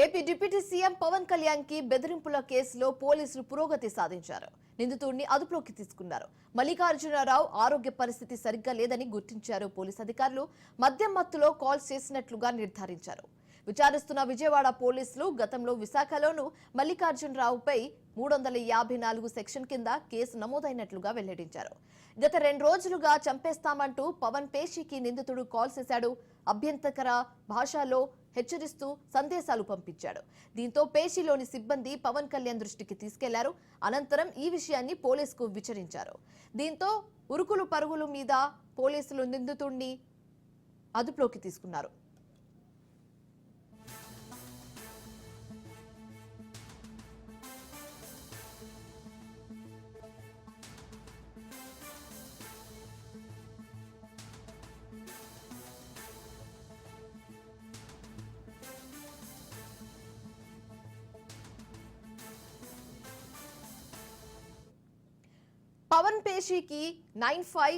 AP deputy CM Pawan కళ్యాణ్కి బెదిరింపుల కేసులో పోలీసులు పురోగతి సాధించారు. నిందితుడిని అదుపులోకి తీసుకున్నారు. మల్లికార్జునరావు ఆరోగ్య పరిస్థితి సరిగ్గా లేదని గుర్తించారు పోలీసు అధికారులు. మద్యం మత్తులో కాల్ చేసినట్లుగా నిర్ధారించారు. విచారిస్తున్న విజయవాడ పోలీసులు గతంలో విశాఖలోనూ మల్లికార్జునరావుపై మూడు వందల యాభై నాలుగు సెక్షన్ కింద కేసు నమోదైనట్లుగా వెల్లడించారు. గత రెండు రోజులుగా చంపేస్తామంటూ పవన్ పేషికి నిందితుడు కాల్ చేశాడు. అభ్యంతకర భాషలో హెచ్చరిస్తూ సందేశాలు పంపించాడు. దీంతో పేషిలోని సిబ్బంది పవన్ కళ్యాణ్ దృష్టికి తీసుకెళ్ళారు. అనంతరం ఈ విషయాన్ని పోలీసుకు విచారించారు. దీంతో ఉరుకులు పరుగులు మీద పోలీసులు నిందితుడిని అదుపులోకి తీసుకున్నారు. విదేశీకి nine five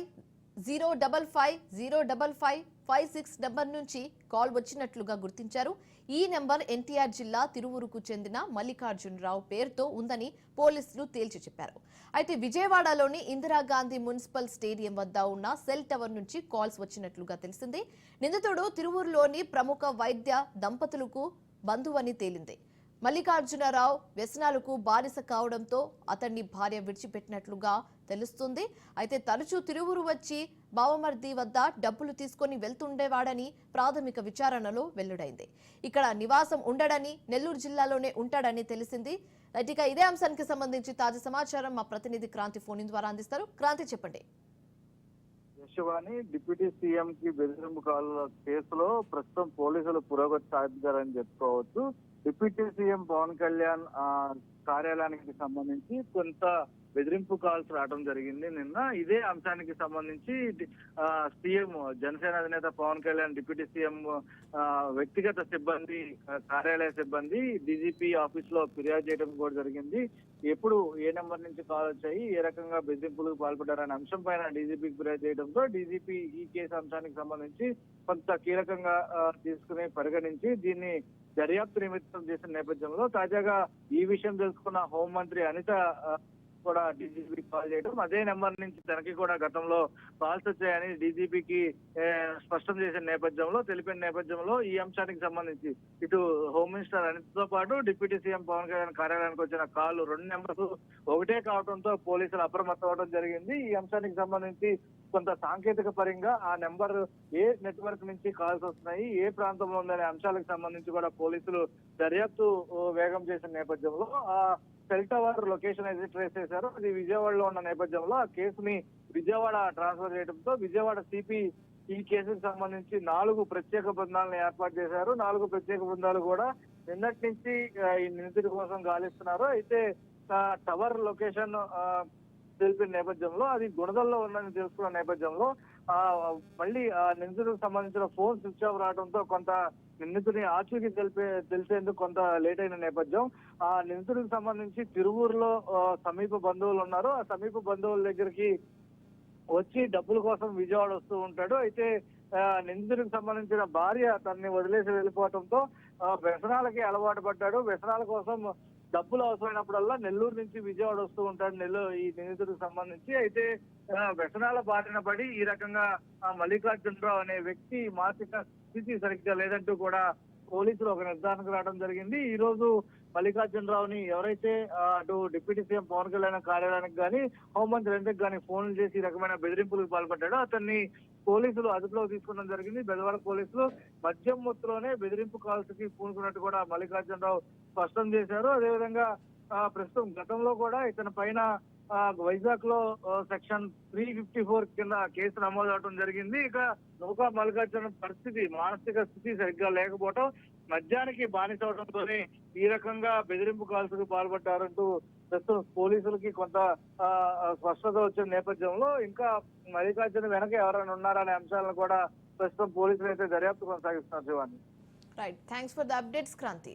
zero double five zero double five five six number నుంచి కాల్ వచ్చినట్లుగా గుర్తించారు. ఈ నెంబర్ ఎన్టీఆర్ జిల్లా తిరువురుకు చెందిన మల్లికార్జునరావు పేరుతో ఉందని పోలీసులు తేల్చి చెప్పారు. అయితే విజయవాడలోని ఇందిరాగాంధీ మున్సిపల్ స్టేడియం వద్ద ఉన్న సెల్ టవర్ నుంచి కాల్స్ వచ్చినట్లుగా తెలిసింది. నిందితుడు తిరువురులోని ప్రముఖ వైద్య దంపతులకు బంధువని తేలింది. మల్లికార్జునరావు వ్యసనాలకు బానిస కావడంతో అతన్ని భార్య విడిచిపెట్టినట్లుగా తెలుస్తుంది. అయితే తరచూ తిరువురు వచ్చి బావమర్ది వద్ద డబ్బులు తీసుకొని వెళ్తుండేవాడని ప్రాథమిక విచారణలో వెల్లుడైంది. ఇక్కడ నివాసం ఉండడని నెల్లూరు జిల్లాలోనే ఉంటాడని తెలిసింది. ఇక ఇదే అంశానికి సంబంధించి తాజా సమాచారం మా ప్రతినిధి క్రాంతి ఫోన్ ద్వారా అందిస్తారు. క్రాంతి చెప్పండి. యశవాణి డిప్యూటీ సీఎం కి బెదిరింపు కాల్ కేసులో ప్రస్తుతం పోలీసులు పురోగతి సాధించారని చెప్పుకోవచ్చు. డిప్యూటీ సీఎం పవన్ కళ్యాణ్ కార్యాలయానికి సంబంధించి కొంత బెదిరింపు కాల్స్ రావడం జరిగింది. నిన్న ఇదే అంశానికి సంబంధించి సీఎం జనసేన అధినేత పవన్ కళ్యాణ్ డిప్యూటీ సీఎం వ్యక్తిగత సిబ్బంది కార్యాలయ సిబ్బంది డీజీపీ ఆఫీస్లో ఫిర్యాదు చేయడం కూడా జరిగింది. ఎప్పుడు ఏ నెంబర్ నుంచి కాల్ వచ్చాయి ఏ రకంగా బెదిరింపులకు పాల్పడ్డారనే అంశం పైన డీజీపీకి ఫిర్యాదు చేయడంతో డీజీపీ ఈ కేసు అంశానికి సంబంధించి కొంత కీలకంగా తీసుకుని పరిగణించి దీన్ని దర్యాప్తు నిమిత్తం చేసిన నేపథ్యంలో తాజాగా ఈ విషయం తెలుసుకున్న హోంమంత్రి అనిత కూడా డీజీపీ కాల్ చేయడం అదే నెంబర్ నుంచి తనకి కూడా గతంలో కాల్స్ వచ్చాయని డీజీపీకి స్పష్టం చేసిన నేపథ్యంలో తెలిపిన నేపథ్యంలో ఈ అంశానికి సంబంధించి ఇటు హోమ్ మినిస్టర్ అనితతో పాటు డిప్యూటీ సీఎం పవన్ కళ్యాణ్ కార్యాలయానికి వచ్చిన కాల్ రెండు నెంబర్స్ ఒకటే కావడంతో పోలీసులు అప్రమత్తం అవడం జరిగింది. ఈ అంశానికి సంబంధించి కొంత సాంకేతిక పరంగా ఆ నెంబర్ ఏ నెట్వర్క్ నుంచి కాల్స్ వస్తున్నాయి ఏ ప్రాంతంలో ఉందనే అంశాలకు సంబంధించి కూడా పోలీసులు దర్యాప్తు వేగం చేసిన నేపథ్యంలో ఆ సెల్ టవర్ లొకేషన్ అయితే ట్రేస్ చేశారు. అది విజయవాడలో ఉన్న నేపథ్యంలో ఆ కేసుని విజయవాడ ట్రాన్స్ఫర్ చేయడంతో విజయవాడ సిపి ఈ కేసుకు సంబంధించి నాలుగు ప్రత్యేక బృందాలను ఏర్పాటు చేశారు. నాలుగు ప్రత్యేక బృందాలు కూడా నిన్నటి నుంచి ఈ నిందితుడి కోసం గాలిస్తున్నారు. అయితే టవర్ లొకేషన్ తెలిపిన నేపథ్యంలో అది గుణదల్లో ఉందని తెలుసుకున్న నేపథ్యంలో ఆ మళ్ళీ ఆ నిందితుడికి సంబంధించిన ఫోన్ స్విచ్ ఆఫ్ రావడంతో కొంత నిందితుని ఆచూకీ తెలిపే తెలిసేందుకు కొంత లేట్ అయిన నేపథ్యం. ఆ నిందితుడికి సంబంధించి తిరువూరులో సమీప బంధువులు ఉన్నారు. ఆ సమీప బంధువుల దగ్గరికి వచ్చి డబ్బుల కోసం విజయవాడ వస్తూ ఉంటాడు. అయితే నిందితుడికి సంబంధించిన భార్య తనని వదిలేసి వెళ్ళిపోవడంతో ఆ, వ్యసనాలకి అలవాటు పడ్డాడు. వ్యసనాల కోసం డబ్బులు అవసరమైనప్పుడల్లా నెల్లూరు నుంచి విజయవాడ వస్తూ ఉంటాడు. నెల్లూరు ఈ నిందితుడికి సంబంధించి. అయితే వ్యసనాల బారిన పడి ఈ రకంగా మల్లికార్జునరావు అనే వ్యక్తి మానసిక స్థితి సరిగ్గా లేదంటూ కూడా పోలీసులు ఒక నిర్ధారణకు రావడం జరిగింది. ఈ రోజు మల్లికార్జునరావుని ఎవరైతే అటు డిప్యూటీ సీఎం పవన్ కళ్యాణ్ కార్యాలయానికి కానీ హోంమంత్రి రెండుకి కానీ ఫోన్లు చేసి ఈ రకమైన బెదిరింపులకు పాల్పడ్డాడు. అతన్ని పోలీసులు అదుపులోకి తీసుకోవడం జరిగింది. బెదవాడ పోలీసులు మద్యం మొత్తులోనే బెదిరింపు కాల్స్కి పూనుకున్నట్టు కూడా మల్లికార్జునరావు స్పష్టం చేశారు. అదేవిధంగా ప్రస్తుతం గతంలో కూడా ఇతని పైన వైజాగ్లో సెక్షన్ త్రీ ఫిఫ్టీ ఫోర్ కింద కేసు నమోదు అవడం జరిగింది. ఇక నౌకా మల్లికార్జున పరిస్థితి మానసిక స్థితి సరిగ్గా లేకపోవటం మద్యానికి బానిస ఈ రకంగా బెదిరింపు కాల్సులకు పాల్పడ్డారంటూ ప్రస్తుతం పోలీసులకి కొంత స్పష్టత వచ్చిన నేపథ్యంలో ఇంకా మల్లికార్జున వెనక ఎవరైనా ఉన్నారనే అంశాలను కూడా ప్రస్తుతం పోలీసులు అయితే దర్యాప్తు కొనసాగిస్తున్నారు శివాన్ని right thanks for the updates Kranthi